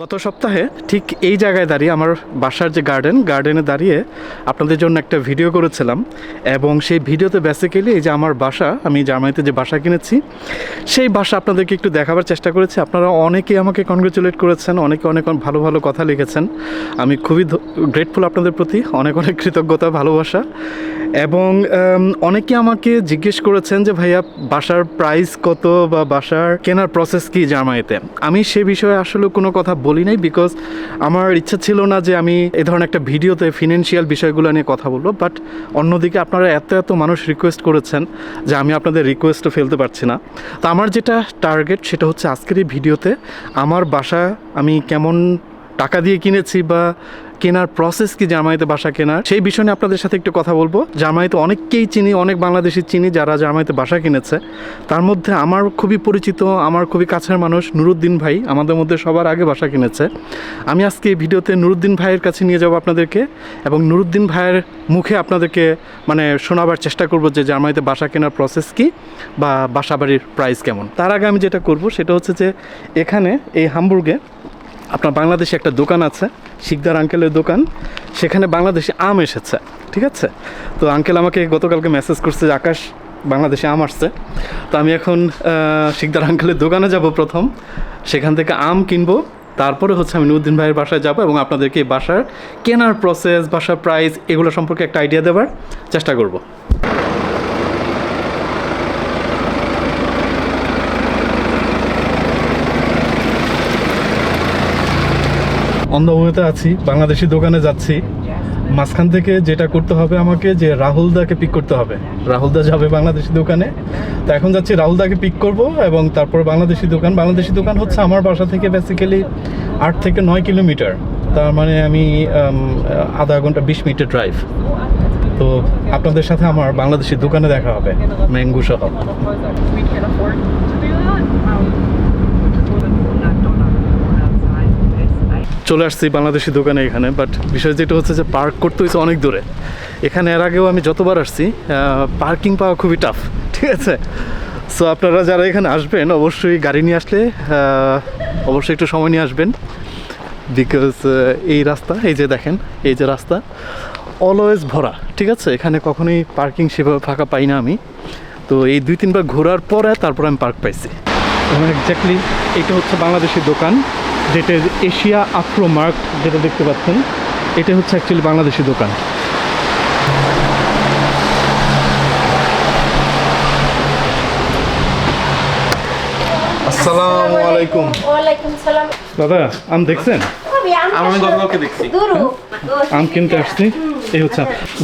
গত সপ্তাহে ঠিক এই জায়গায় দাঁড়িয়ে আমার বাসার যে গার্ডেন গার্ডেনে দাঁড়িয়ে আপনাদের জন্য একটা ভিডিও করেছিলাম এবং সেই ভিডিওতে বেসিক্যালি এই যে আমার বাসা, আমি জার্মানিতে যে বাসা কিনেছি, সেই বাসা আপনাদেরকে একটু দেখাবার চেষ্টা করেছি। আপনারা অনেকেই আমাকে কনগ্রেচুলেট করেছেন, অনেকে অনেক ভালো ভালো কথা লিখেছেন। আমি খুবই গ্রেটফুল আপনাদের প্রতি, অনেক অনেক কৃতজ্ঞতা, ভালোবাসা। এবং অনেকে আমাকে জিজ্ঞেস করেছেন যে, ভাইয়া, বাসার প্রাইস কত বা বাসার কেনার প্রসেস কি জার্মানিতে আমি সে বিষয়ে আসলে কোনো কথা বলি নাই বিকজ আমার ইচ্ছা ছিল না যে আমি এ ধরনের একটা ভিডিওতে ফিনান্সিয়াল বিষয়গুলো নিয়ে কথা বলব বাট অন্যদিকে আপনারা এত এত মানুষ রিকোয়েস্ট করেছেন যে আমি আপনাদের রিকোয়েস্টও ফেলতে পারছি না। তো আমার যেটা টার্গেট সেটা হচ্ছে আজকের এই ভিডিওতে আমার বাসা আমি কেমন টাকা দিয়ে কিনেছি বা কেনার প্রসেস কি জার্মানিতে বাসা কেনার, সেই বিষয় নিয়ে আপনাদের সাথে একটু কথা বলব। জার্মানিতে অনেককেই চিনি, অনেক বাংলাদেশি চিনি যারা জার্মানিতে বাসা কিনেছে। তার মধ্যে আমার খুবই পরিচিত, আমার খুবই কাছের মানুষ নুরুদ্দিন ভাই, আমাদের মধ্যে সবার আগে বাসা কিনেছে। আমি আজকে এই ভিডিওতে নুরুদ্দিন ভাইয়ের কাছে নিয়ে যাব আপনাদেরকে এবং নুরুদ্দিন ভাইয়ের মুখে আপনাদেরকে মানে শোনাবার চেষ্টা করব যে জার্মানিতে বাসা কেনার প্রসেস কি বা বাসা বাড়ির প্রাইস কেমন। তার আগে আমি যেটা করব সেটা হচ্ছে যে এখানে এই হামবুর্গে আপনার বাংলাদেশে একটা দোকান আছে, শিকদার আঙ্কেলের দোকান। সেখানে বাংলাদেশে আম এসেছে, ঠিক আছে? তো আঙ্কেল আমাকে গতকালকে মেসেজ করছে যে, আকাশ, বাংলাদেশে আম আসছে। তো আমি এখন শিকদার আঙ্কেলের দোকানে যাব প্রথম। সেখান থেকে আম কিনবো। তারপরে হচ্ছে আমি নুরুদ্দিন ভাইয়ের বাসায় যাব এবং আপনাদেরকে এই বাসার কেনার প্রসেস বাসার প্রাইস এগুলো সম্পর্কে একটা আইডিয়া দেওয়ার চেষ্টা করব। অন্ধভূমিতে আছি, বাংলাদেশি দোকানে যাচ্ছি। মাঝখান থেকে যেটা করতে হবে আমাকে যে রাহুলদাকে পিক করতে হবে। রাহুলদা যাবে বাংলাদেশি দোকানে। তো এখন যাচ্ছি রাহুলদাকে পিক করব এবং তারপর বাংলাদেশি দোকান। বাংলাদেশি দোকান হচ্ছে আমার বাসা থেকে বেসিক্যালি আট থেকে নয় কিলোমিটার। তার মানে আমি আধা ঘণ্টা বিশ মিনিটের ড্রাইভ তো আপনাদের সাথে আমার বাংলাদেশি দোকানে দেখা হবে, ম্যাঙ্গু সহ। চলে আসছি বাংলাদেশি দোকানে এখানে বাট বিষয় যেটা হচ্ছে যে পার্ক করতে হয়েছে অনেক দূরে। এখানে এর আগেও আমি যতবার আসছি পার্কিং পাওয়া খুবই টাফ ঠিক আছে? সো আপনারা যারা এখানে আসবেন, অবশ্যই গাড়ি নিয়ে আসলে অবশ্যই একটু সময় নিয়ে আসবেন। বিকজ এই রাস্তা, এই যে দেখেন, এই যে রাস্তা অলওয়েজ ভরা, ঠিক আছে? এখানে কখনোই পার্কিং সেভাবে ফাঁকা পাই না আমি। তো এই দুই তিনবার ঘোরার পরে তারপর আমি পার্ক পাইছি। এক্স্যাক্টলি এটা হচ্ছে বাংলাদেশি দোকান। যেটা এশিয়া আফ্রো মার্ক যেটা দেখতে পাচ্ছেন এটা হচ্ছে অ্যাকচুয়ালি বাংলাদেশি দোকান। আসসালামু আলাইকুম। দাদা আম দেখছেন? আমি গতকালকে দেখছি। আম কিনতে আসছি? এই হচ্ছে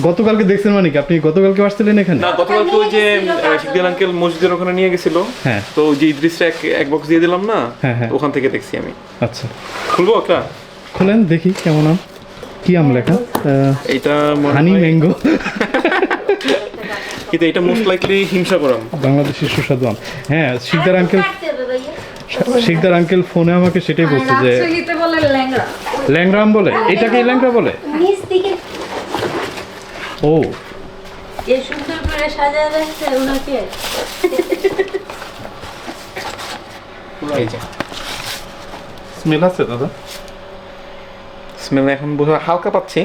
গতকালকে দেখছেন মানে কি? আপনি গতকালকে আসছিলেন এখানে? না গতকালকে ওই যে শিকদিন আঙ্কেল মসজিদের ওখানে নিয়ে গেছিল। হ্যাঁ। তো যে ইদ্রিসটা এক এক বক্স দিয়ে দিলাম না হ্যাঁ, হ্যাঁ। ওখান থেকে দেখছি আমি। আচ্ছা। খুলবো একটা? খুলেন দেখি কেমন আম। কি আম লেখা? এইটা হানি ম্যাঙ্গো। কিন্তু এটা মোস্ট লাইকলি হিংসা করাম বাংলাদেশের সুস্বাদু আম। হ্যাঁ শিকদার আঙ্কেল শিকদার আঙ্কেল ফোনে আমাকে সেটাই বলছে যে ল্যাংরাম বলে এটাকে ল্যাংরা বলে? ও। যে সুন্দর করে সাজায় রাখছে ওনাকে। এই যে। স্মেল আছে দাদা? স্মেল এখন বোঝা হালকা পাচ্ছি।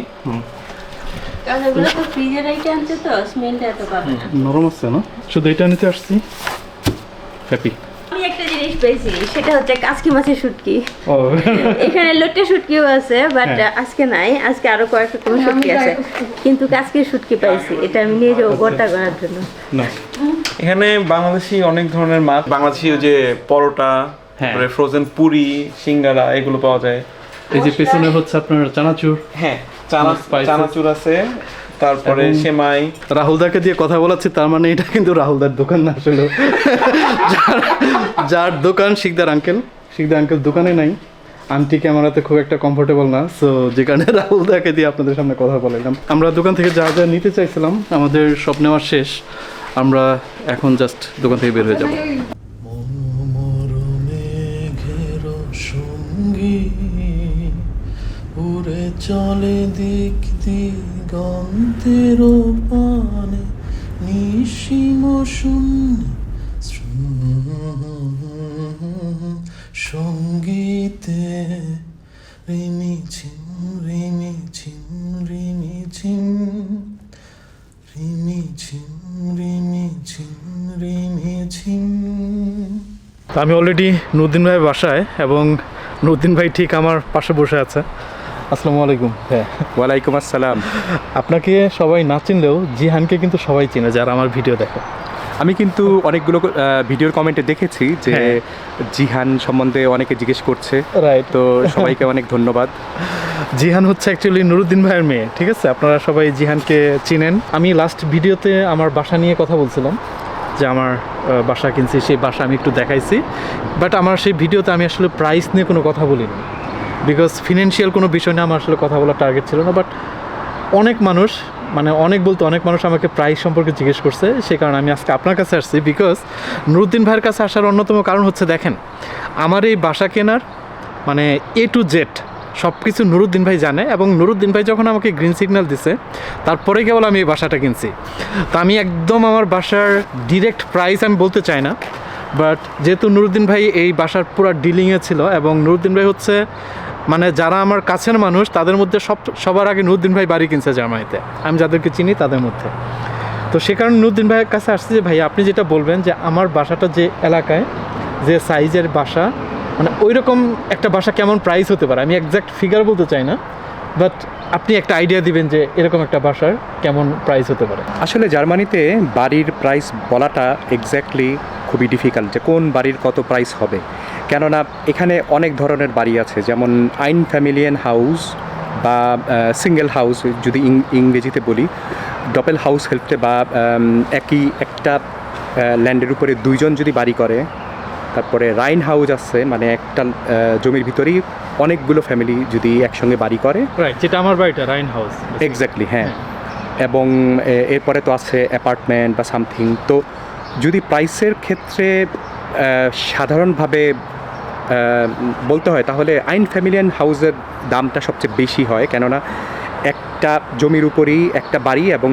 নরম আছে না? শুধু এটা নিতে আসছি। হ্যাপি আমি একটা জিনিস পেয়েছি সেটা হচ্ছে কাসকি মাছের শুটকি। এখানে লোটে শুটকিও আছে বাট হ্যাঁ। আজকে নাই আজকে আরও কয়েক রকমের শুটকি আছে। কিন্তু কাসকির শুটকি পাইছি এটা আমি নিয়ে যাব ভর্তা করার জন্য। এখানে বাংলাদেশি অনেক ধরনের মাছ বাংলাদেশি ওই যে পরোটা হ্যাঁ। তারপরে ফ্রোজেন পুরি সিঙ্গারা এগুলো পাওয়া যায়। এই যে পেছনে হচ্ছে আপনার চানাচুর। হ্যাঁ চানা চানাচুর আছে। তারপরে সেমাই। রাহুলদাকে দিয়ে কথা বলাচ্ছি তার মানে এটা কিন্তু রাহুলদার দোকান না আসলে। যার- যার দোকান শিকদার আঙ্কেল। শিকদার আঙ্কেল দোকানে নাই। আন্টি ক্যামেরাতে খুব একটা কমফোর্টেবল না সো যে কারণে রাহুলদাকে দিয়ে আপনাদের সামনে কথা বলাইলাম। আমরা দোকান থেকে যা যা নিতে চাইছিলাম আমাদের সব নেওয়ার শেষ। আমরা এখন জাস্ট দোকান থেকে বের হয়ে যাব। চলে দিক দিগন্তের পানে নিশিম শূন্য সঙ্গীতে রিমি ঝিম রিমি ঝিম রিমি ঝিম রিমি ঝিম রিমি ঝিম রিমি ঝিম আমি অলরেডি নুদ্দিন ভাই বাসায় এবং নুদ্দিন ভাই ঠিক আমার পাশে বসে আছে। আসসালামু আলাইকুম। হ্যাঁ। ওয়ালাইকুম আসসালাম। আপনাকে সবাই না চিনলেও জিহানকে কিন্তু সবাই চিনে যারা আমার ভিডিও দেখে। আমি কিন্তু অনেকগুলো ভিডিওর কমেন্টে দেখেছি যে হ্যাঁ। জিহান সম্বন্ধে অনেকে জিজ্ঞেস করছে। রাইট তো সবাইকে অনেক ধন্যবাদ। জিহান হচ্ছে অ্যাকচুয়ালি নুরুদ্দিন ভাইয়ের মেয়ে ঠিক আছে? আপনারা সবাই জিহানকে চিনেন। আমি লাস্ট ভিডিওতে আমার বাসা নিয়ে কথা বলছিলাম যে আমার বাসা কিনছি সেই বাসা আমি একটু দেখাইছি। বাট আমার সেই ভিডিওতে আমি আসলে প্রাইস নিয়ে কোনো কথা বলিনি। বিকজ ফিনান্সিয়াল কোনো বিষয় নিয়ে আমার আসলে কথা বলার টার্গেট ছিল না বাট অনেক মানুষ মানে অনেক বলতে অনেক মানুষ আমাকে প্রাইস সম্পর্কে জিজ্ঞেস করছে। সে কারণে আমি আজকে আপনার কাছে আসছি বিকজ নুরুদ্দিন ভাইয়ের কাছে আসার অন্যতম কারণ হচ্ছে দেখেন, আমার এই বাসা কেনার মানে এ টু জেড সব কিছু নুরুদ্দিন ভাই জানে এবং নুরুদ্দিন ভাই যখন আমাকে গ্রিন সিগন্যাল দিছে তারপরে কেবল আমি এই বাসাটা কিনছি। তো আমি একদম আমার বাসার ডিরেক্ট প্রাইস আমি বলতে চাই না বাট যেহেতু নুরুদ্দিন ভাই এই বাসার পুরো ডিলিংয়ে ছিল এবং নুরুদ্দিন ভাই হচ্ছে মানে যারা আমার কাছের মানুষ, তাদের মধ্যে সব, সবার আগে নুরুদ্দিন ভাই বাড়ি কিনছে জার্মানিতে আমি যাদেরকে চিনি তাদের মধ্যে। তো সে কারণে নুরুদ্দিন ভাইয়ের কাছে আসছে যে ভাই আপনি যেটা বলবেন যে, আমার বাসাটা যে এলাকায়, যে সাইজের বাসা মানে ওই রকম একটা বাসা কেমন প্রাইস হতে পারে? আমি একজ্যাক্ট ফিগার বলতে চাই না বাট আপনি একটা আইডিয়া দিবেন যে, এরকম একটা বাসার কেমন প্রাইস হতে পারে। আসলে জার্মানিতে বাড়ির প্রাইস বলাটা এক্স্যাক্টলি খুবই ডিফিকাল্ট যে, কোন বাড়ির কত প্রাইস হবে। কেননা এখানে অনেক ধরনের বাড়ি আছে যেমন আইন ফ্যামিলিয়ান হাউস বা সিঙ্গেল হাউস যদি ইংরেজিতে বলি ডপেল হাউস হেল্পতে বা একই একটা ল্যান্ডের উপরে দুইজন যদি বাড়ি করে তারপরে রাইন হাউস আছে মানে একটা জমির ভিতরেই অনেকগুলো ফ্যামিলি যদি একসঙ্গে বাড়ি করে। যেটা আমার বাড়িটা রাইন হাউস এক্স্যাক্টলি হ্যাঁ। এবং এরপরে তো আছে অ্যাপার্টমেন্ট বা সামথিং। তো যদি প্রাইসের ক্ষেত্রে সাধারণভাবে বলতে হয় তাহলে আইন ফ্যামিলিয়ান হাউসের দামটা সবচেয়ে বেশি হয় কেননা একটা জমির উপরেই একটা বাড়ি এবং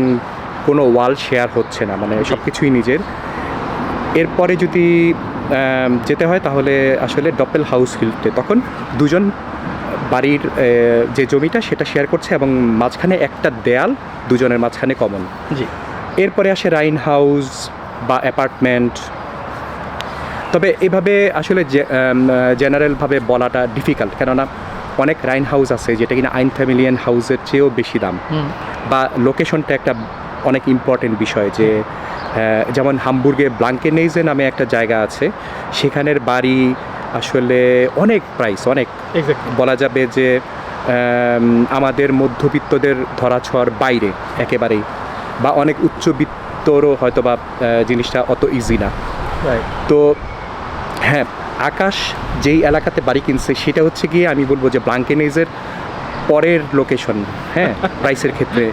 কোনো ওয়াল শেয়ার হচ্ছে না মানে সব কিছুই নিজের। এরপরে যদি যেতে হয় তাহলে আসলে ডপেল হাউস হিলতে তখন দুজন বাড়ির যে জমিটা সেটা শেয়ার করছে এবং মাঝখানে একটা দেয়াল দুজনের মাঝখানে কমন। জি। এরপরে আসে রাইন হাউস বা অ্যাপার্টমেন্ট তবে এভাবে আসলে জেনারেলভাবে বলাটা ডিফিকাল্ট কেননা অনেক রাইন হাউস আছে যেটা কিনা আইন ফ্যামিলিয়ান হাউসের চেয়েও বেশি দাম। বা লোকেশনটা একটা অনেক ইম্পর্টেন্ট বিষয় যে যেমন হামবুর্গে ব্লাঙ্কেনেইজে নামে একটা জায়গা আছে সেখানের বাড়ি আসলে অনেক প্রাইস অনেক। বলা যাবে যে আমাদের মধ্যবিত্তদের ধরাছোঁয়ার বাইরে একেবারেই বা অনেক উচ্চবিত্তরও হয়তো বা জিনিসটা অত ইজি না। তো হ্যাঁ আকাশ যেই এলাকাতে বাড়ি কিনছে, সেটা হচ্ছে গিয়ে আমি বলব যে ব্লাঙ্কেনেজের পরের লোকেশন হ্যাঁ প্রাইসের ক্ষেত্রে।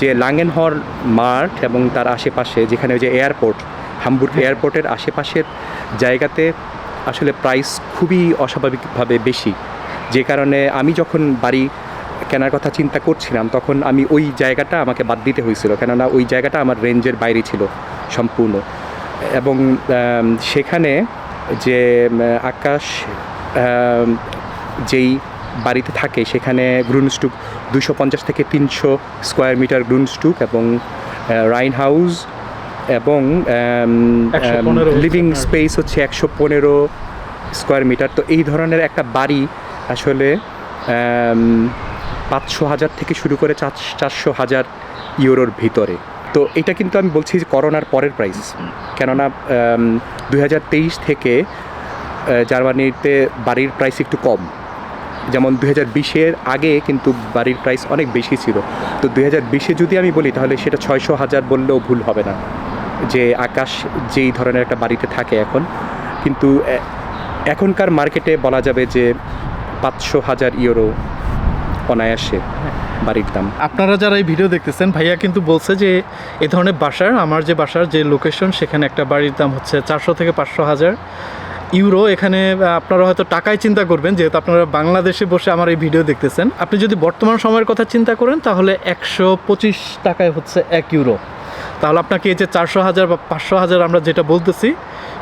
যে লাঙ্গেনহর মার্ট এবং তার আশেপাশে, যেখানে ওই যে এয়ারপোর্ট হামবুর্গ এয়ারপোর্টের আশেপাশের জায়গাতে আসলে প্রাইস খুবই অস্বাভাবিকভাবে বেশি। যে কারণে আমি যখন বাড়ি কেনার কথা চিন্তা করছিলাম, তখন আমি ওই জায়গাটা আমাকে বাদ দিতে হয়েছিল। কেননা ওই জায়গাটা আমার রেঞ্জের বাইরে ছিল সম্পূর্ণ। এবং সেখানে যে আকাশ যেই বাড়িতে থাকে সেখানে গ্রুনস্টুক দুশো পঞ্চাশ থেকে তিনশো স্কোয়ার মিটার গ্রুনস্টুক এবং রাইন হাউস এবং লিভিং স্পেস হচ্ছে একশো পনেরো স্কোয়ার মিটার। তো এই ধরনের একটা বাড়ি আসলে পাঁচশো হাজার থেকে শুরু করে চার- চারশো হাজার ইউরোর ভিতরে। তো এটা কিন্তু আমি বলছি করোনার পরের প্রাইস কেননা দুই হাজার তেইশ থেকে জার্মানিতে বাড়ির প্রাইস একটু কম। যেমন দুই হাজার বিশের আগে কিন্তু বাড়ির প্রাইস অনেক বেশি ছিল। তো দুই হাজার বিশে যদি আমি বলি, তাহলে সেটা ছয়শো হাজার বললেও ভুল হবে না। যে আকাশ যেই ধরনের একটা বাড়িতে থাকে এখন। কিন্তু এখনকার মার্কেটে বলা যাবে যে পাঁচশো হাজার ইউরো অনায়াসে বাড়ির দাম। আপনারা যারা এই ভিডিও দেখতেছেন, ভাইয়া কিন্তু বলছে যে এ ধরনের বাসার, আমার যে বাসার যে লোকেশন সেখানে একটা বাড়ির দাম হচ্ছে চারশো থেকে পাঁচশো হাজার ইউরো। এখানে আপনারা হয়তো টাকায় চিন্তা করবেন, যেহেতু আপনারা বাংলাদেশে বসে আমার এই ভিডিও দেখতেছেন। আপনি যদি বর্তমান সময়ের কথা চিন্তা করেন, তাহলে একশো পঁচিশ টাকায় হচ্ছে এক ইউরো। তাহলে আপনাকে এই যে চারশো হাজার বা পাঁচশো হাজার আমরা যেটা বলতেছি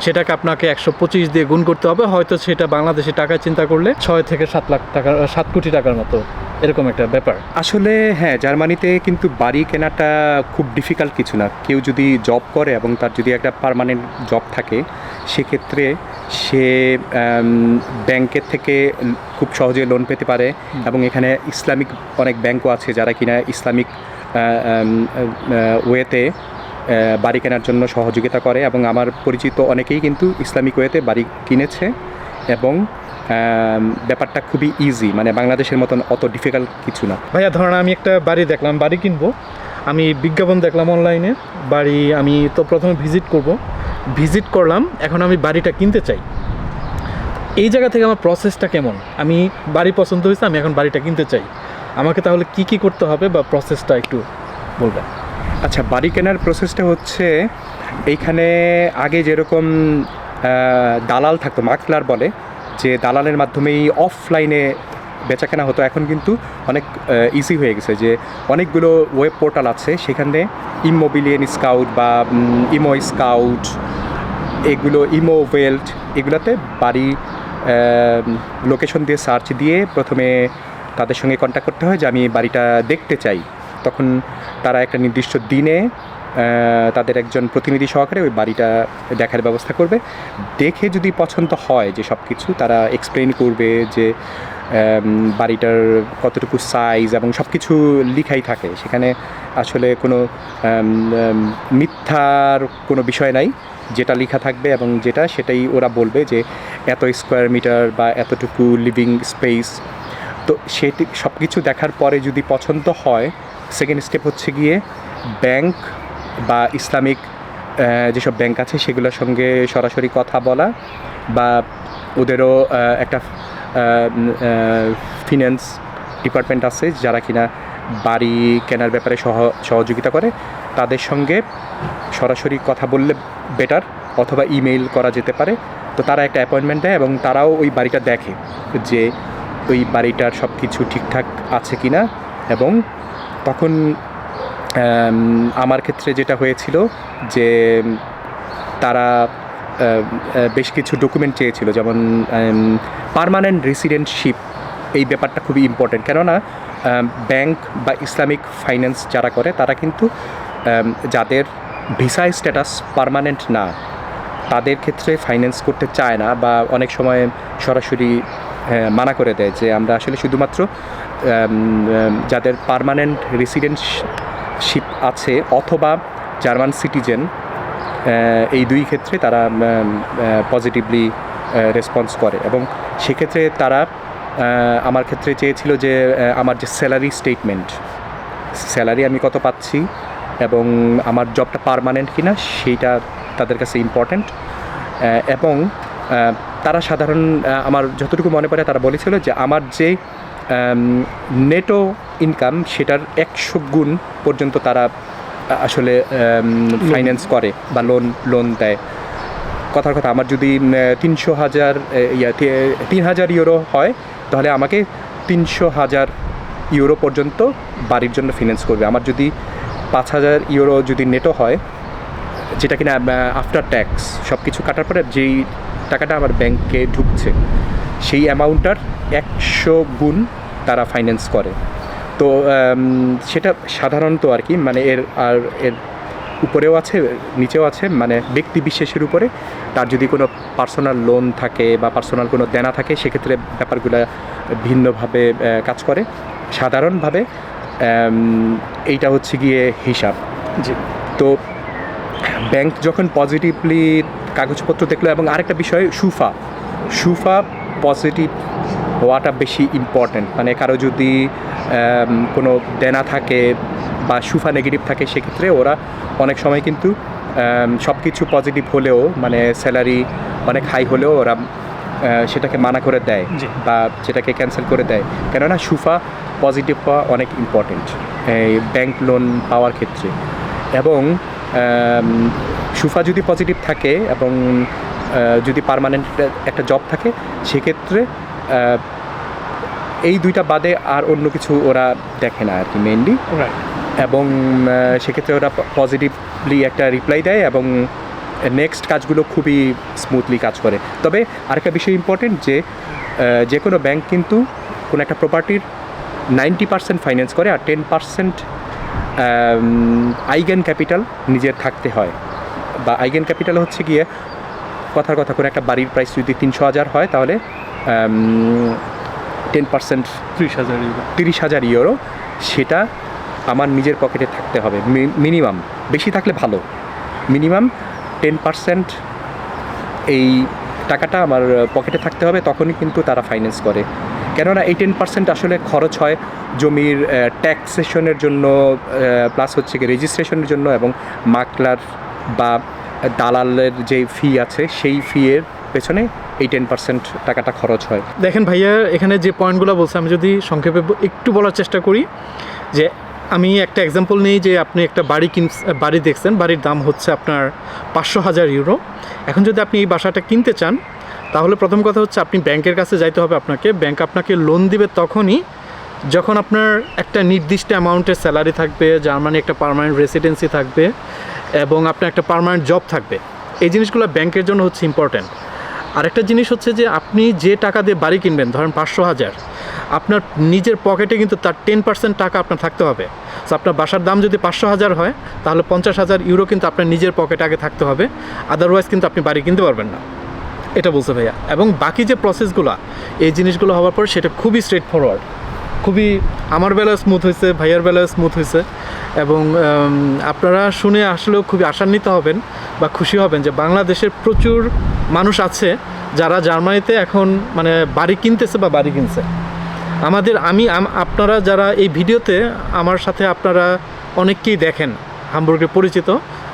সেটাকে আপনাকে একশো পঁচিশ দিয়ে গুণ করতে হবে। হয়তো সেটা বাংলাদেশে টাকায় চিন্তা করলে ছয় থেকে সাত লাখ টাকা সাত কোটি টাকার মতো এরকম একটা ব্যাপার। আসলে হ্যাঁ জার্মানিতে কিন্তু বাড়ি কেনাটা খুব ডিফিকাল্ট কিছু না। কেউ যদি জব করে এবং তার যদি একটা পার্মানেন্ট জব থাকে সেক্ষেত্রে সে ব্যাংকের থেকে খুব সহজে লোন পেতে পারে এবং এখানে ইসলামিক অনেক ব্যাংকও আছে যারা কিনা ইসলামিক ওয়েতে বাড়ি কেনার জন্য সহযোগিতা করে এবং আমার পরিচিত অনেকেই কিন্তু ইসলামিক ওয়েতে বাড়ি কিনেছে এবং ব্যাপারটা খুবই ইজি মানে বাংলাদেশের মতন অত ডিফিকাল্ট কিছু না। ভাইয়া, ধরেন আমি একটা বাড়ি দেখলাম, বাড়ি কিনবো। আমি বিজ্ঞাপন দেখলাম অনলাইনে বাড়ি আমি তো প্রথমে ভিজিট করব। ভিজিট করলাম, এখন আমি বাড়িটা কিনতে চাই। এই জায়গা থেকে আমার প্রসেসটা কেমন? আমি বাড়ি পছন্দ হয়েছে, আমি এখন বাড়িটা কিনতে চাই। আমাকে তাহলে কি কি করতে হবে বা প্রসেসটা একটু বলবেন? আচ্ছা বাড়ি কেনার প্রসেসটা হচ্ছে এইখানে আগে যেরকম দালাল থাকতো মাকলার বলে, যে দালালের মাধ্যমেই অফলাইনে বেচা কেনা হতো। এখন কিন্তু অনেক ইজি হয়ে গেছে যে অনেকগুলো ওয়েব পোর্টাল আছে, সেখানে ইমোবিলিয়ন স্কাউট বা ইমো স্কাউট এগুলো ইমো ওয়েল্ট এগুলোতে বাড়ি লোকেশন দিয়ে সার্চ দিয়ে প্রথমে তাদের সঙ্গে কন্ট্যাক্ট করতে হয় যে আমি বাড়িটা দেখতে চাই। তখন তারা একটা নির্দিষ্ট দিনে তাদের একজন প্রতিনিধি সহকারে ওই বাড়িটা দেখার ব্যবস্থা করবে। দেখে যদি পছন্দ হয় যে সব কিছু তারা এক্সপ্লেন করবে যে বাড়িটার কতটুকু সাইজ এবং সব কিছু লিখাই থাকে। সেখানে আসলে কোনো মিথ্যার কোনো বিষয় নাই। যেটা লেখা থাকবে এবং যেটা, সেটাই ওরা বলবে যে, এত স্কোয়ার মিটার বা এতটুকু লিভিং স্পেস তো সেটি সব কিছু দেখার পরে যদি পছন্দ হয় সেকেন্ড স্টেপ হচ্ছে গিয়ে ব্যাংক বা ইসলামিক যেসব ব্যাংক আছে সেগুলোর সঙ্গে সরাসরি কথা বলা বা ওদেরও একটা ফিন্যান্স ডিপার্টমেন্ট আছে যারা কিনা বাড়ি কেনার ব্যাপারে সহ, সহযোগিতা করে, তাদের সঙ্গে সরাসরি কথা বললে বেটার অথবা ইমেইল করা যেতে পারে। তো তারা একটা অ্যাপয়েন্টমেন্ট দেয় এবং তারাও ওই বাড়িটা দেখে যে ওই বাড়িটার সব কিছু ঠিকঠাক আছে কি না এবং তখন আমার ক্ষেত্রে যেটা হয়েছিল যে তারা বেশ কিছু ডকুমেন্ট চেয়েছিল। যেমন পারমানেন্ট রেসিডেন্টশিপ এই ব্যাপারটা খুবই ইম্পর্টেন্ট কেননা ব্যাংক বা ইসলামিক ফাইন্যান্স যারা করে, তারা কিন্তু যাদের ভিসা স্ট্যাটাস পারমানেন্ট না, তাদের ক্ষেত্রে ফাইন্যান্স করতে চায় না বা অনেক সময় সরাসরি মানা করে দেয় যে আমরা আসলে শুধুমাত্র যাদের পারমানেন্ট রেসিডেন্টশিপ আছে অথবা জার্মান সিটিজেন এই দুই ক্ষেত্রে তারা পজিটিভলি রেসপন্স করে। এবং সেক্ষেত্রে তারা আমার ক্ষেত্রে চেয়েছিল যে আমার যে স্যালারি স্টেটমেন্ট স্যালারি আমি কত পাচ্ছি এবং আমার জবটা পারমানেন্ট কিনা সেইটা তাদের কাছে ইম্পর্ট্যান্ট এবং তারা সাধারণ আমার যতটুকু মনে পড়ে তারা বলেছিল যে, আমার যে নেটো ইনকাম সেটার একশো গুণ পর্যন্ত তারা আসলে ফাইন্যান্স করে বা লোন লোন দেয়। কথার কথা আমার যদি তিনশো হাজার ইয়া তিন হাজার ইউরো হয় তাহলে আমাকে তিনশো হাজার ইউরো পর্যন্ত বাড়ির জন্য ফিনান্স করবে। আমার যদি পাঁচ হাজার ইউরো যদি নেটো হয় যেটা কিনা আফটার ট্যাক্স সব কিছু কাটার পরে যেই টাকাটা আমার ব্যাংকে ঢুকছে সেই অ্যামাউন্টটার একশো গুণ তারা ফাইন্যান্স করে। তো সেটা সাধারণত আর কি মানে এর আর এর উপরেও আছে নিচেও আছে মানে ব্যক্তি বিশেষের উপরে। তার যদি কোনো পার্সোনাল লোন থাকে বা পার্সোনাল কোনো দেনা থাকে সেক্ষেত্রে ব্যাপারগুলো ভিন্নভাবে কাজ করে। সাধারণভাবে এইটা হচ্ছে গিয়ে হিসাব। জি। তো ব্যাংক যখন পজিটিভলি কাগজপত্র দেখল এবং আরেকটা বিষয় সুফা। সুফা পজিটিভ হওয়াটা বেশি ইম্পর্ট্যান্ট মানে কারও যদি কোনো দেনা থাকে বা সুফা নেগেটিভ থাকে সেক্ষেত্রে ওরা অনেক সময় কিন্তু সব কিছু পজিটিভ হলেও মানে স্যালারি অনেক হাই হলেও ওরা সেটাকে মানা করে দেয়। বা সেটাকে ক্যান্সেল করে দেয়। কেননা সুফা পজিটিভ হওয়া অনেক ইম্পর্টেন্ট এই ব্যাংক লোন পাওয়ার ক্ষেত্রে। এবং সুফা যদি পজিটিভ থাকে এবং যদি পার্মানেন্ট একটা জব থাকে সেক্ষেত্রে এই দুইটা বাদে আর অন্য কিছু ওরা দেখে না আর কি মেনলি এবং সেক্ষেত্রে ওরা পজিটিভলি একটা রিপ্লাই দেয় এবং নেক্সট কাজগুলো খুবই স্মুথলি কাজ করে। তবে আরেকটা বিষয় ইম্পর্টেন্ট যে যে কোনো ব্যাংক কিন্তু কোনো একটা প্রপার্টির নাইনটি পার্সেন্ট ফাইন্যান্স করে আর টেন পার্সেন্ট আইগেন ক্যাপিটাল নিজের থাকতে হয়। বা আইগেন ক্যাপিটাল হচ্ছে গিয়ে কথার কথা করে একটা বাড়ির প্রাইস যদি তিনশো হাজার হয় তাহলে টেন পার্সেন্ট ত্রিশ হাজার ইউরো তিরিশ হাজার ইউরো সেটা আমার নিজের পকেটে থাকতে হবে। মিনিমাম বেশি থাকলে ভালো। মিনিমাম টেন পার্সেন্ট এই টাকাটা আমার পকেটে থাকতে হবে তখনই কিন্তু তারা ফাইন্যান্স করে। কেননা এই টেন পার্সেন্ট আসলে খরচ হয় জমির ট্যাক্সেশনের জন্য প্লাস হচ্ছে কি রেজিস্ট্রেশনের জন্য এবং মাকলার বা দালালের যে ফি আছে, সেই ফি এর পেছনে এই টেন পার্সেন্ট টাকাটা খরচ হয়। দেখেন ভাইয়া, এখানে যে পয়েন্টগুলো বলছে, আমি যদি সংক্ষেপে একটু বলার চেষ্টা করি, যে আমি একটা এক্সাম্পল নিই যে আপনি একটা বাড়ি কিন বাড়ি দেখছেন, বাড়ির দাম হচ্ছে আপনার পাঁচশো হাজার ইউরো এখন যদি আপনি এই বাসাটা কিনতে চান, তাহলে প্রথম কথা হচ্ছে আপনি ব্যাংকের কাছে যাইতে হবে আপনাকে। ব্যাংক আপনাকে লোন দিবে তখনই যখন আপনার একটা নির্দিষ্ট অ্যামাউন্টের স্যালারি থাকবে জার্মানি একটা পার্মানেন্ট রেসিডেন্সি থাকবে এবং আপনার একটা পার্মানেন্ট জব থাকবে, এই জিনিসগুলো ব্যাংকের জন্য হচ্ছে ইম্পর্ট্যান্ট আরেকটা জিনিস হচ্ছে যে, আপনি যে টাকা দিয়ে বাড়ি কিনবেন, ধরেন পাঁচশো হাজার, আপনার নিজের পকেটে কিন্তু তার টেন পার্সেন্ট টাকা আপনার থাকতে হবে। সো আপনার বাসার দাম যদি পাঁচশো হাজার হয়, তাহলে পঞ্চাশ হাজার ইউরো কিন্তু আপনার নিজের পকেটে আগে থাকতে হবে আদারওয়াইজ কিন্তু আপনি বাড়ি কিনতে পারবেন না। এটা বলছে ভাইয়া। এবং বাকি যে প্রসেসগুলো এই জিনিসগুলো হওয়ার পর সেটা খুবই স্ট্রেট ফরওয়ার্ড খুবই আমার বেলায় স্মুথ হয়েছে, ভাইয়ার বেলায় স্মুথ হয়েছে এবং আপনারা শুনে আসলেও খুবই আশান্বিত হবেন বা খুশি হবেন যে বাংলাদেশের প্রচুর মানুষ আছে যারা জার্মানিতে এখন মানে বাড়ি কিনতেছে বা বাড়ি কিনছে। আমাদের আমি আপনারা যারা এই ভিডিওতে আমার সাথে আপনারা অনেককেই দেখেন হামবুর্গের পরিচিত,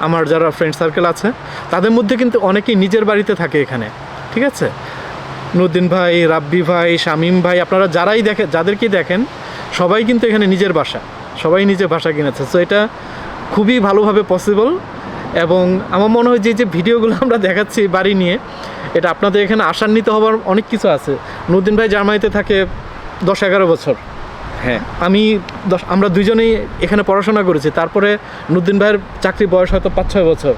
আমার যারা ফ্রেন্ড সার্কেল আছে, তাদের মধ্যে কিন্তু অনেকেই নিজের বাড়িতে থাকে এখানে, ঠিক আছে? নুদ্দিন ভাই রাব্বি ভাই শামিম ভাই আপনারা যারাই দেখেন যাদেরকেই দেখেন সবাই কিন্তু এখানে নিজের বাসা। সবাই নিজের বাসা কিনেছে। সো এটা খুবই ভালোভাবে পসিবল এবং আমার মনে হয় যে যে ভিডিওগুলো আমরা দেখাচ্ছি বাড়ি নিয়ে এটা আপনাদের এখানে আশান্বিত হওয়ার অনেক কিছু আছে। নুদ্দিন ভাই জার্মানিতে থাকে দশ এগারো বছর। হ্যাঁ। আমি দশ আমরা দুজনেই এখানে পড়াশোনা করেছি। তারপরে নুদ্দিন ভাইয়ের চাকরি বয়স হয়তো পাঁচ ছয় বছর।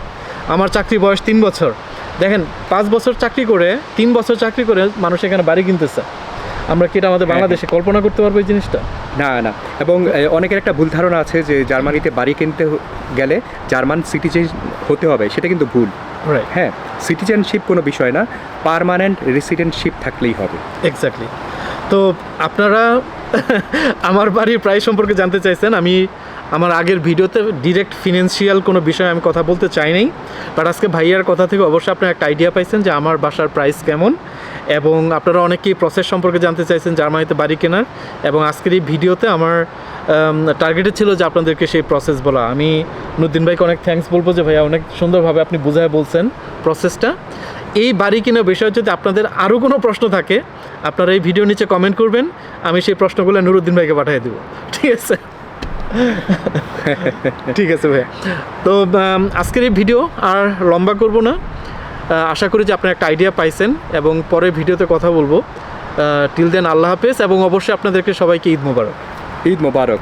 আমার চাকরি বয়স তিন বছর। দেখেন পাঁচ বছর চাকরি করে তিন বছর চাকরি করে মানুষ এখানে বাড়ি কিনতেছে। আমরা কি এটা আমাদের বাংলাদেশে কল্পনা করতে পারব এই জিনিসটা? না না। এবং অনেকের একটা ভুল ধারণা আছে যে জার্মানিতে বাড়ি কিনতে গেলে জার্মান সিটিজেন হতে হবে সেটা কিন্তু ভুল। হ্যাঁ সিটিজেনশিপ কোনো বিষয় না পার্মানেন্ট রেসিডেন্টশিপ থাকলেই হবে। এক্স্যাক্টলি তো আপনারা আমার বাড়ির প্রায় সম্পর্কে জানতে চাইছেন আমি আমার আগের ভিডিওতে ডিরেক্ট ফিনান্সিয়াল কোনো বিষয়ে আমি কথা বলতে চাই নাই বাট আজকে ভাইয়ার কথা থেকে অবশ্যই আপনারা একটা আইডিয়া পাইছেন যে আমার বাসার প্রাইস কেমন, এবং আপনারা অনেকেই প্রসেস সম্পর্কে জানতে চাইছেন জার্মানিতে বাড়ি কেনার, এবং আজকের এই ভিডিওতে আমার টার্গেটে ছিল যে আপনাদেরকে সেই প্রসেস বলা। আমি নুদ্দিন ভাইকে অনেক থ্যাঙ্কস বলব যে ভাইয়া অনেক সুন্দরভাবে আপনি বুঝায় বলছেন প্রসেসটা এই বাড়ি কেনার বিষয়ে যদি আপনাদের আরও কোনো প্রশ্ন থাকে, আপনারা এই ভিডিও নিচে কমেন্ট করবেন, আমি সেই প্রশ্নগুলো নুরুদ্দিন ভাইকে পাঠিয়ে দেবো। ঠিক আছে? ঠিক আছে ভাই তো আজকের এই ভিডিও আর লম্বা করব না। আশা করি যে আপনারা একটা আইডিয়া পাইছেন এবং পরে ভিডিওতে কথা বলব। টিল দেন আল্লাহ হাফেজ এবং অবশ্যই আপনাদেরকে সবাইকে ঈদ মোবারক। ঈদ মোবারক।